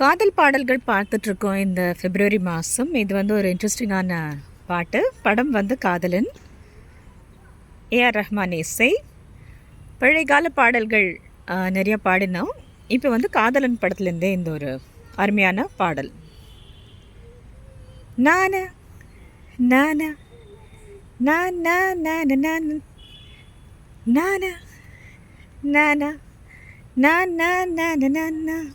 காதல் பாடல்கள் பார்த்துட்ருக்கோம் இந்த பிப்ரவரி மாதம் இது வந்து ஒரு இன்ட்ரெஸ்டிங்கான பாட்டு. படம் வந்து காதலன் ஏஆர் ரஹ்மான் இசை. பழைய கால பாடல்கள் நிறையா பாடினோம். இப்போ வந்து காதலன் படத்துலேருந்தே இந்த ஒரு அருமையான பாடல். நான நான நான் நான் நான் நான் நான நானா நான் நான் நான் நான் நான்.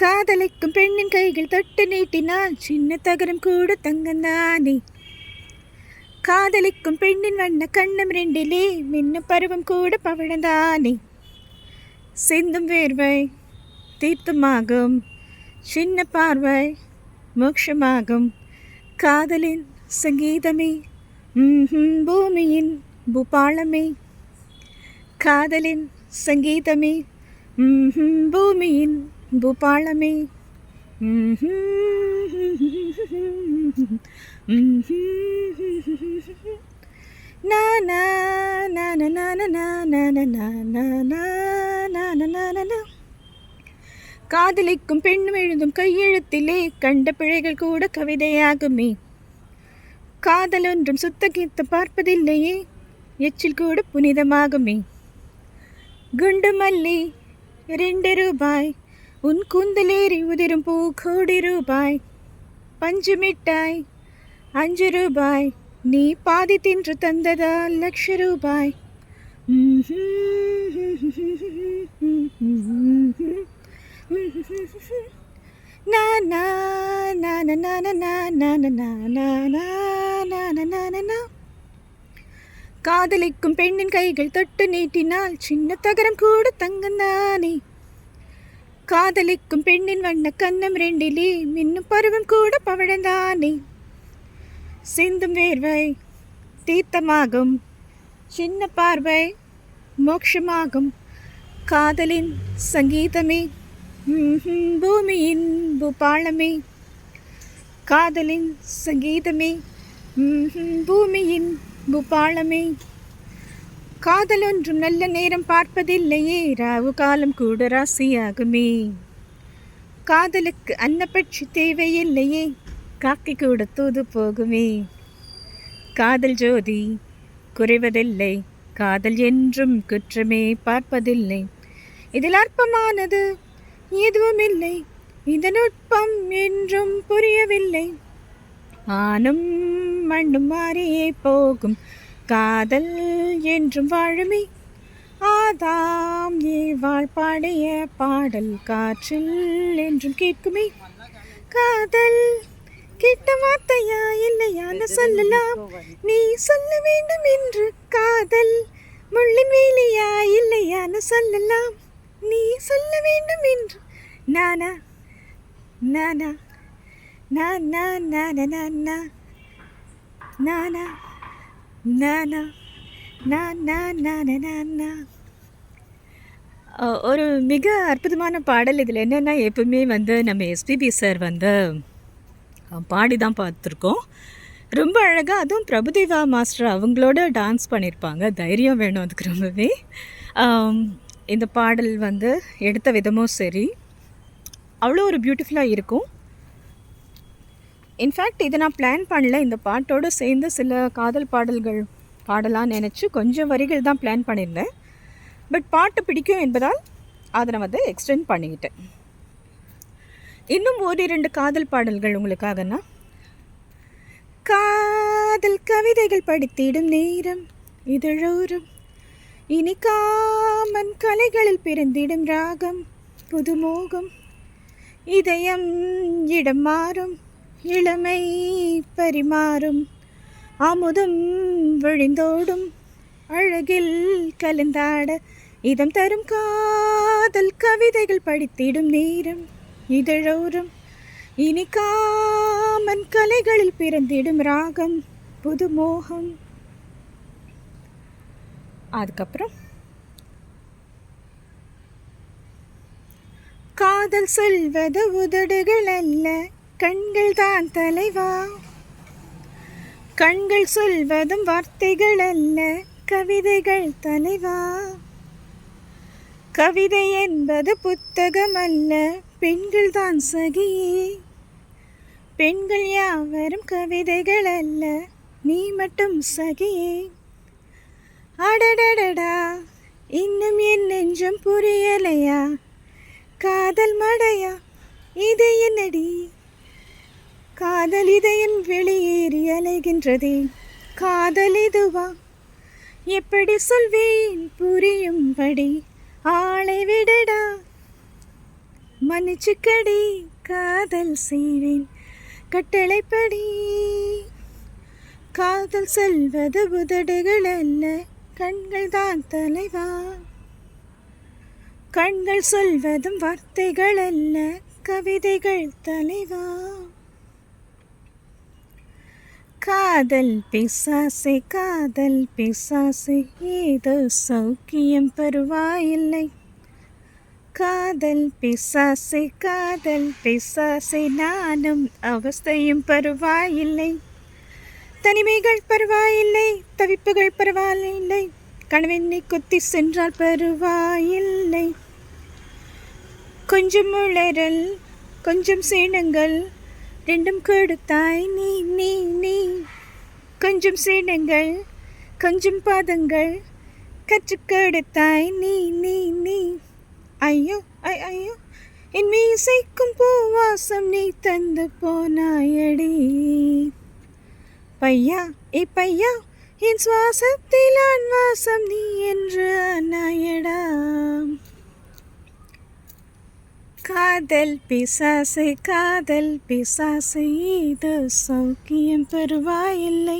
காதலிக்கும் பெண்ணின் கைகள் தொட்டு நீட்டினால் சின்ன தகரம் கூட தங்கந்தானே. காதலிக்கும் பெண்ணின் வண்ண கண்ணம் ரெண்டிலே மின்ன பருவம் கூட பவழந்தானே. சிந்தும் வேர்வை தீர்த்தமாகும். சின்ன பார்வை மோட்சமாகும். காதலின் சங்கீதமே பூமியின் பூபாளமே. காதலின் சங்கீதமே பூமியின் பூபாலமே காதலிக்கும் பெண்ணும் எழுதும் கையெழுத்திலே கண்ட பிழைகள் கூட கவிதையாகுமே காதலொன்றும் சுத்த கீத்த பார்ப்பதில்லையே எச்சில் கூட புனிதமாகுமே குண்டு மல்லி ரெண்டு ரூபாய் ഉൻ കുന്തലേറി ഉതിരും പൂ കോടി രൂപായ് പഞ്ചു മിഠായ് അഞ്ചു രൂപായ് നീ പാതി തിന്നു തന്നതാ ലക്ഷ രൂപായ് காதலிக்கும் பெண்ணின் கைகள் தொட்டு நீட்டினால் சின்ன தகரம் கூட தங்கம் தானே காதலிக்கும் பெண்ணின் வண்ண கன்னம் ரெண்டிலே மின்னும் பருவம் கூட பவழந்தானே. சிந்தும் வேர்வை தீர்த்தமாகும் சின்ன பார்வை மோட்சமாகும். காதலின் சங்கீதமே பூமியின் பூபாளமே காதலின் சங்கீதமே பூமியின் பூபாளமே காதல் ஒன்றும் நல்ல நேரம் பார்ப்பதில்லையே. ராவு காலம் கூட ராசியாகுமே. காதலுக்கு அன்னப்பட்சி தேவையில்லையே. காக்கை கூட தூது போகுமே. காதல் ஜோதி குறைவதில்லை. காதல் என்றும் குற்றமே பார்ப்பதில்லை. இதில் அற்பமானது எதுவும் இல்லை இந்த நுட்பம் என்றும் புரியவில்லை. ஆணும் மண்ணும் மாறியே போகும். காதல் என்றும் வாழுமே. ஆதாம் ஏவாள் பாடிய பாடல் காற்றில் என்றும் கேட்குமே. காதல் கெட்ட வார்த்தையா இல்லையான்னு சொல்லலாம். நீ சொல்ல வேண்டும் என்று காதல் முள்ளின் வேலையா இல்லையான்னு சொல்லலாம். நீ சொல்ல வேண்டும் என்று. நானா? நானா? நானா? நானா? நானா? நானா? ஒரு மிக அற்புதமான பாடல் இதில் என்னென்னா எப்பவுமே வந்து நம்ம எஸ்பிபி சார் வந்து பாடி தான் பார்த்துருக்கோம். ரொம்ப அழகாக அதுவும் பிரபுதேவா மாஸ்டர் அவங்களோட டான்ஸ் பண்ணியிருப்பாங்க. தைரியம் வேணும் அதுக்கு ரொம்பவே. இந்த பாடல் வந்து எடுத்த விதமும் சரி. அவ்வளோ ஒரு பியூட்டிஃபுல்லாக இருக்கும். இன்ஃபேக்ட் இதை நான் பிளான் பண்ணல. இந்த பாட்டோடு சேர்ந்து சில காதல் பாடல்கள் பாடலான்னு நினச்சி கொஞ்சம் வரிகள் தான் பிளான் பண்ணியிருந்தேன். பட் பாட்டு பிடிக்கும் என்பதால் அதை நான் வந்து எக்ஸ்டெண்ட் பண்ணிக்கிட்டேன். இன்னும் ஒரு இரண்டு காதல் பாடல்கள் உங்களுக்காகனா? காதல் கவிதைகள் படித்திடும் நேரம் இதழோரும் இனி காமன் கலைகளில் பிறந்திடும் ராகம் புதுமோகம் இதயம் இடம் மாறும். இளமை பரிமாறும் அமுதம் விழிந்தோடும் அழகில் கலந்தாட இதம் தரும் காதல் கவிதைகள் படித்திடும் நேரம் இதழோறும். இனி காமன் கலைகளில் பிறந்திடும் ராகம் புதுமோகம் அதுக்கப்புறம்? காதல் சொல்வது உதடுகள் அல்ல கண்கள் தான் தலைவா. கண்கள் சொல்வதும் வார்த்தைகள் அல்ல கவிதைகள் தலைவா. கவிதை என்பது புத்தகம் அல்ல பெண்கள் தான் சகியே பெண்கள் யாவரும் கவிதைகள் அல்ல நீ மட்டும் சகியே அடடடடா இன்னும் என் நெஞ்சம் புரியலையா? காதல் மடையா? இது என்னடி? காதல் இதயம் வெளியேறி அலைகின்றதே. காதல் இதுவா எப்படி சொல்வேன்? புரியும்படி. ஆளை விடடா. மன்னிச்சுக்கடி. காதல் செய்வேன். கட்டளைப்படி. காதல் செல்வது உதடுகள் அல்ல. கண்கள் தான் தலைவா? கண்கள் சொல்வதும் வார்த்தைகள் அல்ல. கவிதைகள் தலைவா? காதல் பிசாசே காதல் பிசாசே ஏதோ சௌக்கியம் பருவாயில்லை. காதல் பிசாசே காதல் பிசாசே நானும் அவஸ்தையும் பருவாயில்லை. தனிமைகள் பரவாயில்லை தவிப்புகள் பரவாயில்லை கணவனை குத்தி சென்றால் பருவாயில்லை. கொஞ்சம் உளறல் கொஞ்சம் சீனங்கள் ரெண்டும் கொடுத்தாய். நீ நீ நீ. கொஞ்சம் சீனங்கள் கொஞ்சம் பாதங்கள் கற்றுக் கொடுத்தாய். நீ நீ நீ. ஐயோ ஐ ஐயோ. என் மீசைக்கும் பூவாசம் நீ தந்து போனாயடி. பையா ஏ பையா. என் சுவாசத்தில் வாசம் நீ என்று நாயடா காதல் பிசாசை காதல் பிசாசை இது சௌக்கியம் பெறுவாயில்லை.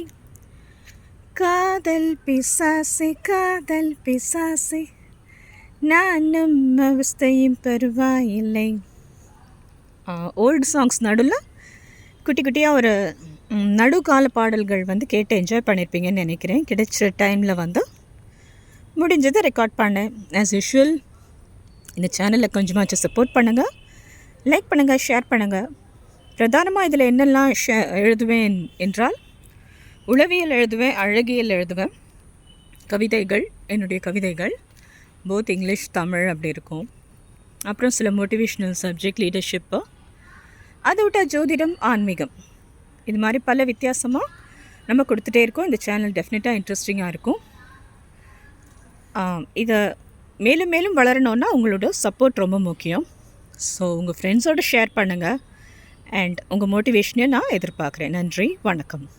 காதல் பிசாசை காதல் பிசாசை நானும் அவஸ்தையும் பெறுவாயில்லை. ஓல்டு சாங்ஸ் நடுவில் குட்டி குட்டியாக ஒரு நடுக்கால பாடல்கள் வந்து கேட்டு என்ஜாய் பண்ணியிருப்பீங்கன்னு நினைக்கிறேன். கிடைச்ச டைமில் வந்து முடிஞ்சதை ரெக்கார்ட் பண்ணேன் ஆஸ் யூஷுவல் இந்த சேனலை கொஞ்சமாச்சும் சப்போர்ட் பண்ணுங்கள் லைக் பண்ணுங்கள் ஷேர் பண்ணுங்கள் பிரதானமாக இதில் என்னெல்லாம் ஷே எழுதுவேன் என்றால் உளவியல் எழுதுவேன் அழகியல் எழுதுவேன். கவிதைகள் என்னுடைய கவிதைகள். போத் இங்கிலீஷ் தமிழ் அப்படி இருக்கும். அப்புறம் சில மோட்டிவேஷ்னல் சப்ஜெக்ட் லீடர்ஷிப்பு அதை விட்டால் ஜோதிடம் ஆன்மீகம். இது மாதிரி பல வித்தியாசமாக நம்ம கொடுத்துட்டே இருக்கோம். இந்த சேனல் டெஃபினட்டாக இன்ட்ரெஸ்டிங்காக இருக்கும். இதை மேலும் மேலும் வளரணுன்னா உங்களோட சப்போர்ட் ரொம்ப முக்கியம். ஸோ உங்கள் ஃப்ரெண்ட்ஸோடு ஷேர் பண்ணுங்கள் அண்ட் உங்கள் மோட்டிவேஷனையும் நான் எதிர்பார்க்குறேன். நன்றி வணக்கம்.